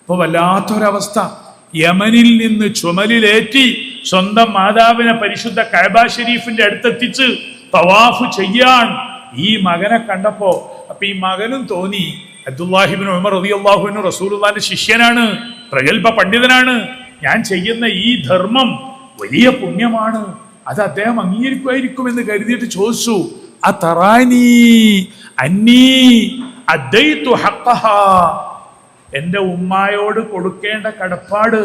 ഇപ്പൊ വല്ലാത്തൊരവസ്ഥ. യമനിൽ നിന്ന് ചുമലിലേറ്റി സ്വന്തം മാതാവിനെ പരിശുദ്ധ കഅബ ഷെരീഫിന്റെ അടുത്തെത്തിച്ച് തവാഫ് ചെയ്യാൻ ഈ മകനെ കണ്ടപ്പോ അപ്പൊ ഈ മകനും തോന്നി. അബ്ദുല്ലാഹിബിൻ ഉമർ റളിയല്ലാഹുവിന് റസൂലുള്ളാന്റെ ശിഷ്യനാണ് പ്രഗത്ഭ പണ്ഡിതനാണ്. ഞാൻ ചെയ്യുന്ന ഈ ധർമ്മം വലിയ പുണ്യമാണ്. അത് അദ്ദേഹം അംഗീകരിക്കുമായിരിക്കും എന്ന് കരുതിയിട്ട് ചോദിച്ചു അ തറാനി അന്നീ അദ്ദൈതു ഹഖഹാ എന്റെ ഉമ്മായോട് കൊടുക്കേണ്ട കടപ്പാട്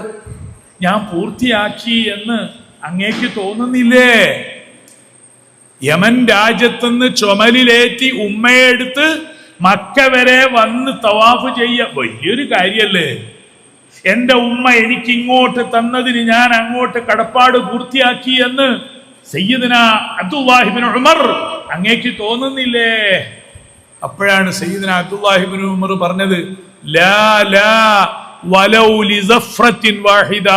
ഞാൻ പൂർത്തിയാക്കി എന്ന് അങ്ങേക്ക് തോന്നുന്നില്ലേ? യമൻ രാജ്യത്തുനിന്ന് ചുമലിലേറ്റി ഉമ്മയെടുത്ത് മക്ക വരെ വന്ന് തവാഫ് ചെയ്യ. വലിയൊരു കാര്യല്ലേ? എന്റെ ഉമ്മ എനിക്ക് ഇങ്ങോട്ട് തന്നതിന് ഞാൻ അങ്ങോട്ട് കടപ്പാട് പൂർത്തിയാക്കി എന്ന് സയ്യിദിന അബ്ദുല്ലാഹിബിൻ ഉമർ അങ്ങേക്ക് തോന്നുന്നില്ലേ? അപ്പോഴാണ് സയ്യിദിന അബ്ദുല്ലാഹിബിൻ ഉമർ പറഞ്ഞത് ലാ ലാ വലൗ ലിസഫ്രത്തിൻ വാഹിദ.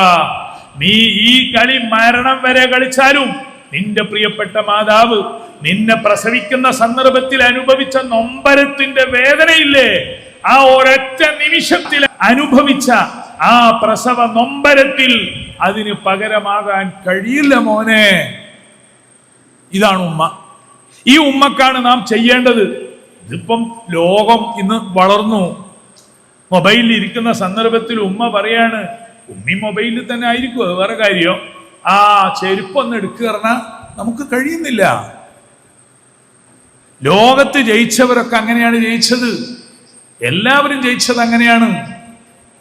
നീ ഈ കളി മരണം വരെ കളിച്ചാലും നിന്റെ പ്രിയപ്പെട്ട മാതാവ് നിന്നെ പ്രസവിക്കുന്ന സന്ദർഭത്തിൽ അനുഭവിച്ച നൊമ്പരത്തിന്റെ വേദനയില്ലേ? ആ ഒരൊറ്റ നിമിഷത്തിൽ അനുഭവിച്ച ആ പ്രസവ നൊമ്പരത്തിൽ അതിന് പകരമാകാൻ കഴിയില്ല മോനെ. ഇതാണ് ഉമ്മ. ഈ ഉമ്മക്കാണ് നാം ചെയ്യേണ്ടത്. ഇതിപ്പം ലോകം ഇന്ന് വളർന്നു. മൊബൈലിൽ ഇരിക്കുന്ന സന്ദർഭത്തിൽ ഉമ്മ പറയാണ് ഉമ്മി മൊബൈലിൽ തന്നെ ആയിരിക്കും അത് വേറെ കാര്യം. ആ ചെരുപ്പൊന്ന് എടുക്കുക നമുക്ക് കഴിയുന്നില്ല. ലോകത്ത് ജയിച്ചവരൊക്കെ അങ്ങനെയാണ് ജയിച്ചത്. എല്ലാവരും ജയിച്ചത് അങ്ങനെയാണ്.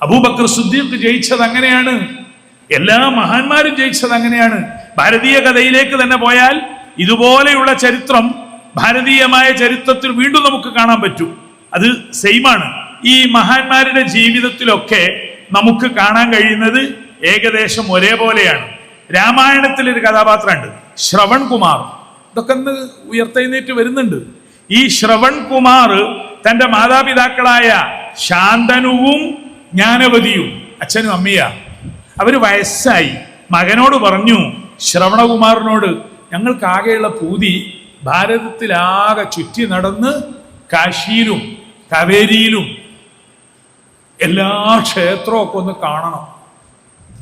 അബൂബക്കർ സുദ്ദീഖ് ജയിച്ചത് അങ്ങനെയാണ്. എല്ലാ മഹാന്മാരും ജയിച്ചത് അങ്ങനെയാണ്. ഭാരതീയ കഥയിലേക്ക് തന്നെ പോയാൽ ഇതുപോലെയുള്ള ചരിത്രം ഭാരതീയമായ ചരിത്രത്തിൽ വീണ്ടും നമുക്ക് കാണാൻ പറ്റും. അത് സെയിമാണ്. ഈ മഹാന്മാരുടെ ജീവിതത്തിലൊക്കെ നമുക്ക് കാണാൻ കഴിയുന്നത് ഏകദേശം ഒരേപോലെയാണ്. രാമായണത്തിൽ ഒരു കഥാപാത്രമുണ്ട്. ശ്രവൺ കുമാർ. ഇതൊക്കെ ഒന്ന് ഉയർത്തെഴുന്നേറ്റ് വരുന്നുണ്ട്. ഈ ശ്രവൺ കുമാർ തന്റെ മാതാപിതാക്കളായ ശാന്തനുവും ജ്ഞാനവതിയും അച്ഛനും അമ്മിയ അവർ വയസ്സായി. മകനോട് പറഞ്ഞു ശ്രവണകുമാറിനോട് ഞങ്ങൾക്കാകെയുള്ള പൂതി ഭാരതത്തിലാകെ ചുറ്റി നടന്ന് കാശിയിലും കവേരിയിലും എല്ലാ ക്ഷേത്രമൊക്കെ ഒന്ന് കാണണം.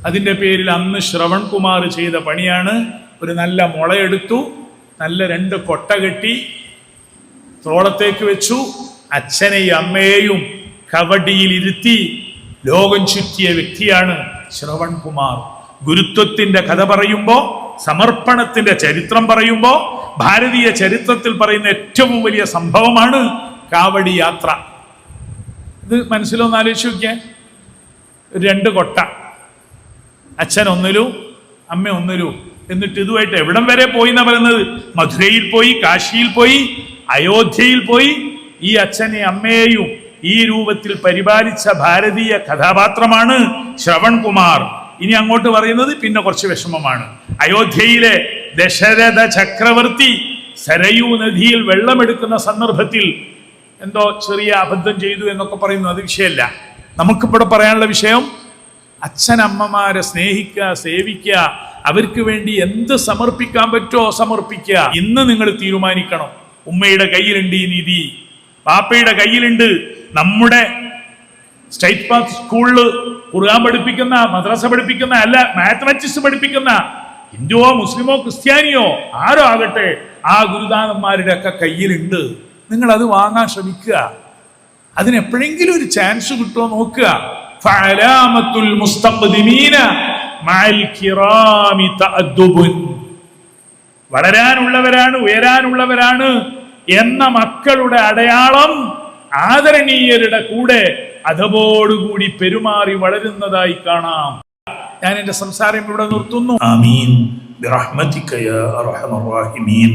അതിന്റെ പേരിൽ അന്ന് ശ്രവൺ കുമാർ ചെയ്ത പണിയാണ് ഒരു നല്ല മുളയെടുത്തു നല്ല രണ്ട് കൊട്ട കെട്ടി തോളത്തേക്ക് വെച്ചു അച്ഛനെയും അമ്മയെയും കവടിയിൽ ഇരുത്തി ലോകം ചുറ്റിയ വ്യക്തിയാണ് ശ്രവൺ കുമാർ ഗുരുത്വത്തിന്റെ കഥ പറയുമ്പോ സമർപ്പണത്തിന്റെ ചരിത്രം പറയുമ്പോൾ ഭാരതീയ ചരിത്രത്തിൽ പറയുന്ന ഏറ്റവും വലിയ സംഭവമാണ് കാവടി യാത്ര. ഇത് മനസ്സിലൊന്ന് ആലോചിച്ച് നോക്കിയാൽ രണ്ട് കൊട്ട. അച്ഛൻ ഒന്നിലും അമ്മ ഒന്നിലും. എന്നിട്ട് ഇതുമായിട്ട് എവിടം വരെ പോയി എന്നാ പറയുന്നത്? മധുരയിൽ പോയി കാശിയിൽ പോയി അയോധ്യയിൽ പോയി. ഈ അച്ഛനെ അമ്മയെയും ഈ രൂപത്തിൽ പരിപാലിച്ച ഭാരതീയ കഥാപാത്രമാണ് ശ്രവൺകുമാർ. ഇനി അങ്ങോട്ട് പറയുന്നത് പിന്നെ കുറച്ച് വിഷമമാണ്. അയോധ്യയിലെ ദശരഥ ചക്രവർത്തി സരയൂ നദിയിൽ വെള്ളമെടുക്കുന്ന സന്ദർഭത്തിൽ എന്തോ ചെറിയ അബദ്ധം ചെയ്തു എന്നൊക്കെ പറയുന്നു. അത് വിഷയമല്ല. നമുക്കിവിടെ പറയാനുള്ള വിഷയം അച്ഛനമ്മമാരെ സ്നേഹിക്കുക സേവിക്കുക അവർക്ക് വേണ്ടി എന്ത് സമർപ്പിക്കാൻ പറ്റുമോ സമർപ്പിക്കുക. ഇന്ന് നിങ്ങൾ തീരുമാനിക്കണം. ഉമ്മയുടെ കയ്യിലുണ്ട് ഈ നിധി. പാപ്പയുടെ കയ്യിലുണ്ട്. നമ്മുടെ സ്റ്റേറ്റ് പാത്ത് സ്കൂളിൽ ഖുർആൻ പഠിപ്പിക്കുന്ന മദ്രസ പഠിപ്പിക്കുന്ന അല്ല മാത്തമാറ്റിക്സ് പഠിപ്പിക്കുന്ന ഹിന്ദുവോ മുസ്ലിമോ ക്രിസ്ത്യാനിയോ ആരോ ആകട്ടെ ആ ഗുരുദാനന്മാരുടെ ഒക്കെ കയ്യിലുണ്ട്. നിങ്ങൾ അത് വാങ്ങാൻ ശ്രമിക്കുക. അതിന് എപ്പോഴെങ്കിലും ഒരു ചാൻസ് കിട്ടുമോ നോക്കുക. വളരാനുള്ളവരാണ് ഉയരാനുള്ളവരാണ് എന്ന മക്കളുടെ അടയാളം ആദരണീയരുടെ കൂടെ അതവോടുകൂടി പെരുമാറി വളരുന്നതായി കാണാം. ഞാൻ എന്റെ സംസാരം ഇവിടെ നിർത്തുന്നു ആമീൻ ബിറഹ്മതിക യാ അർഹമർ റഹീമീൻ